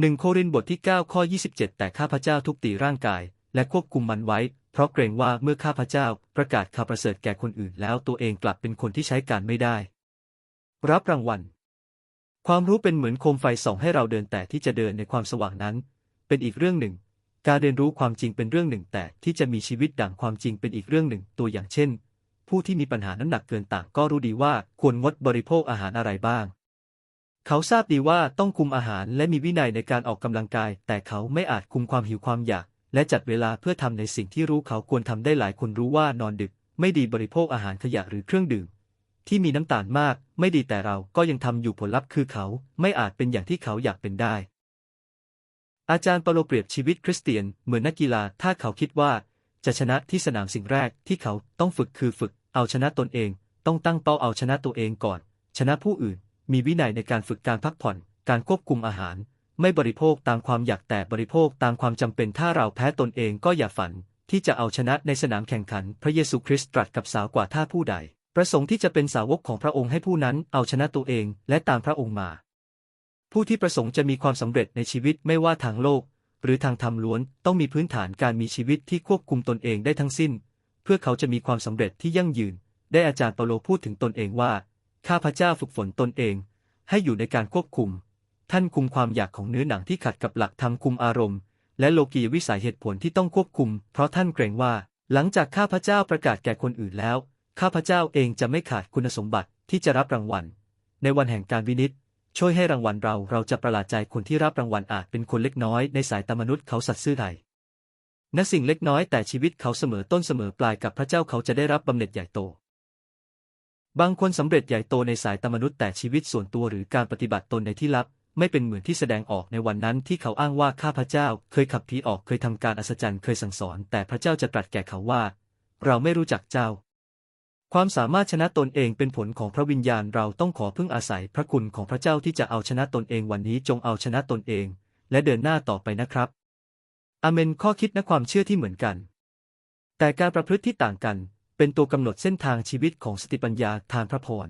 หนึ่งโครินบทที่ 9 ข้อ 27 แต่ข้าพเจ้าทุบตีร่างกาย และควบคุมมันไว้ เพราะเกรงว่าเมื่อข้าพเจ้าประกาศข่าวประเสริฐแก่คนอื่นแล้วตัวเองกลับเป็นคนที่ใช้การไม่ได้ รับรางวัล ความรู้เป็นเหมือนโคมไฟส่องให้เราเดินแต่ที่จะเดินในความสว่างนั้น เป็นอีกเรื่องหนึ่ง การเรียนรู้ความจริงเป็นเรื่องหนึ่ง แต่ที่จะมีชีวิตดั่งความจริงเป็นอีกเรื่องหนึ่ง ตัวอย่างเช่น ผู้ที่มีปัญหาน้ำหนักเกินต่างก็รู้ดีว่าควรงดบริโภคอาหารอะไรบ้าง เขาทราบดีว่าต้องคุมอาหารและมีวินัยในการออกกำลังกาย แต่เขาไม่อาจคุมความหิวความอยาก และจัดเวลาเพื่อทำในสิ่งที่รู้เขาควรทำได้หลายคนรู้ว่านอนดึก ไม่ดีบริโภคอาหารขยะหรือเครื่องดื่ม ที่มีน้ำตาลมาก ไม่ดีแต่เราก็ยังทำอยู่ผลลัพธ์คือเขาไม่อาจเป็นอย่างที่เขาอยากเป็นได้ อาจารย์เปาโลเปรียบชีวิตคริสเตียนเหมือนนักกีฬาถ้าเขาคิดว่า จะชนะที่สนามสิ่งแรกที่เขาต้องฝึกคือฝึก เอาชนะตนเอง ต้องตั้งเป้าเอาชนะตัวเองก่อน ชนะผู้อื่น มีวินัยในการฝึกการพักผ่อน การควบคุมอาหาร ไม่บริโภคตามความอยากแต่บริโภคตามความจำเป็นถ้าเราแพ้ตนเองก็อย่าฝัน ที่จะเอาชนะในสนามแข่งขัน พระเยซูคริสต์ตรัสกับสาวกว่าถ้าผู้ใด ประสงค์ที่จะเป็นสาวกของพระองค์ให้ผู้นั้นเอาชนะตัวเองและตามพระองค์มา ผู้ที่ประสงค์จะมีความสำเร็จในชีวิตไม่ว่าทางโลก หรือทางธรรมล้วนต้องมีพื้นฐานการมีชีวิตที่ควบคุมตนเองได้ทั้งสิ้น เพื่อเขาจะมีความสำเร็จที่ยั่งยืน ได้อาจารย์เปาโลพูดถึงตนเองว่า ข้าพเจ้าฝึกฝนตนเอง ให้อยู่ในการควบคุม ท่านคุมความอยากของเนื้อหนังที่ขัดกับหลักธรรมคุมอารมณ์ และโลกียวิสัยเหตุผลที่ต้องควบคุม เพราะท่านเกรงว่า หลังจากข้าพเจ้าประกาศแก่คนอื่นแล้ว ข้าพเจ้าเองจะไม่ขาดคุณสมบัติที่จะรับรางวัล ในวันแห่งการวินิจช่วยให้รางวัลเราเราจะประหลาดใจคนที่รับรางวัลอาจเป็นคนเล็กน้อยในสายตามนุษย์เขาสัตย์ซื่อไทยณสิ่งเล็กน้อยแต่ชีวิตเขาเสมอต้นเสมอปลายกับพระเจ้าเขาจะได้รับบำเหน็จใหญ่โต บางคนสำเร็จใหญ่โตในสายตามนุษย์แต่ชีวิตส่วนตัวหรือการปฏิบัติตนในที่ลับ ไม่เป็นเหมือนที่แสดงออกในวันนั้นที่เขาอ้างว่าข้าพเจ้า เคยขับผีออกเคยทำการอัศจรรย์เคยสั่งสอน แต่พระเจ้าจะตรัสแก่เขาว่า เราไม่รู้จักเจ้า ความสามารถชนะตนเองเป็นผลของพระวิญญาณเราต้องขอพึ่งอาศัยพระคุณของพระเจ้าที่จะเอาชนะตนเองวันนี้จงเอาชนะตนเอง และเดินหน้าต่อไปนะครับอเมนข้อคิดและความเชื่อที่เหมือนกัน แต่การประพฤติที่ต่างกัน เป็นตัวกำหนดเส้นทางชีวิตของสติปัญญาทางพระพร